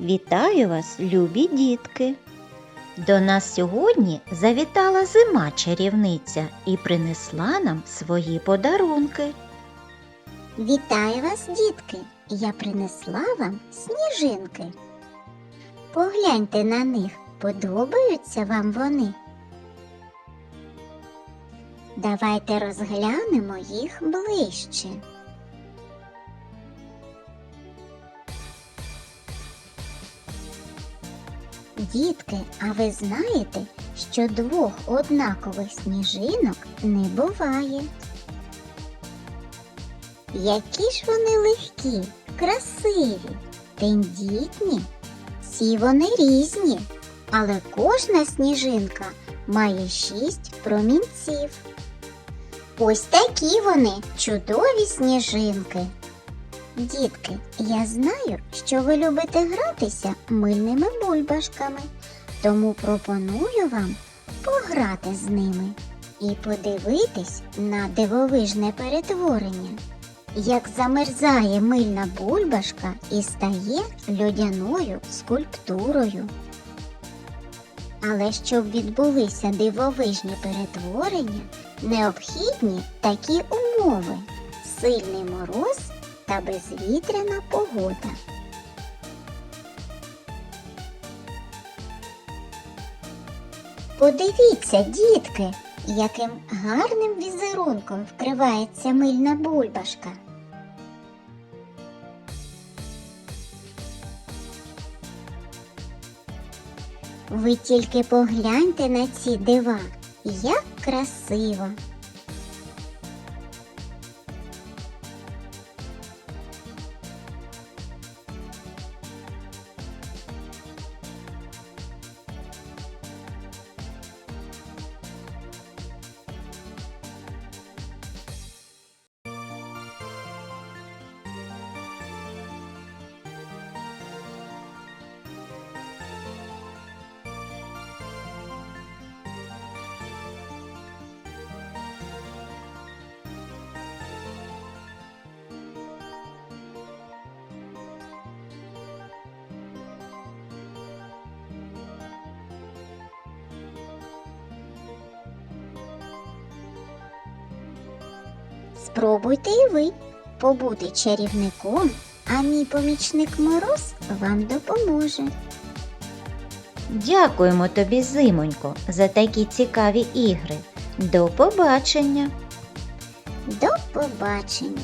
Вітаю вас, любі дітки! До нас сьогодні завітала зима чарівниця і принесла нам свої подарунки. Вітаю вас, дітки! Я принесла вам сніжинки. Погляньте на них, подобаються вам вони. Давайте розглянемо їх ближче. Дітки, а ви знаєте, що двох однакових сніжинок не буває? Які ж вони легкі, красиві, тендітні. Всі вони різні, але кожна сніжинка має шість промінців. Ось такі вони чудові сніжинки. Дітки, я знаю, що ви любите гратися мильними бульбашками, тому пропоную вам пограти з ними і подивитись на дивовижне перетворення. Як замерзає мильна бульбашка і стає льодяною скульптурою. Але щоб відбулися дивовижні перетворення, необхідні такі умови: сильний мороз та безвітряна погода. Подивіться, дітки, яким гарним візерунком вкривається мильна бульбашка. Ви тільки погляньте на ці дива, як красиво. Спробуйте і ви побути чарівником, а мій помічник Мороз вам допоможе. Дякуємо тобі, зимонько, за такі цікаві ігри. До побачення! До побачення!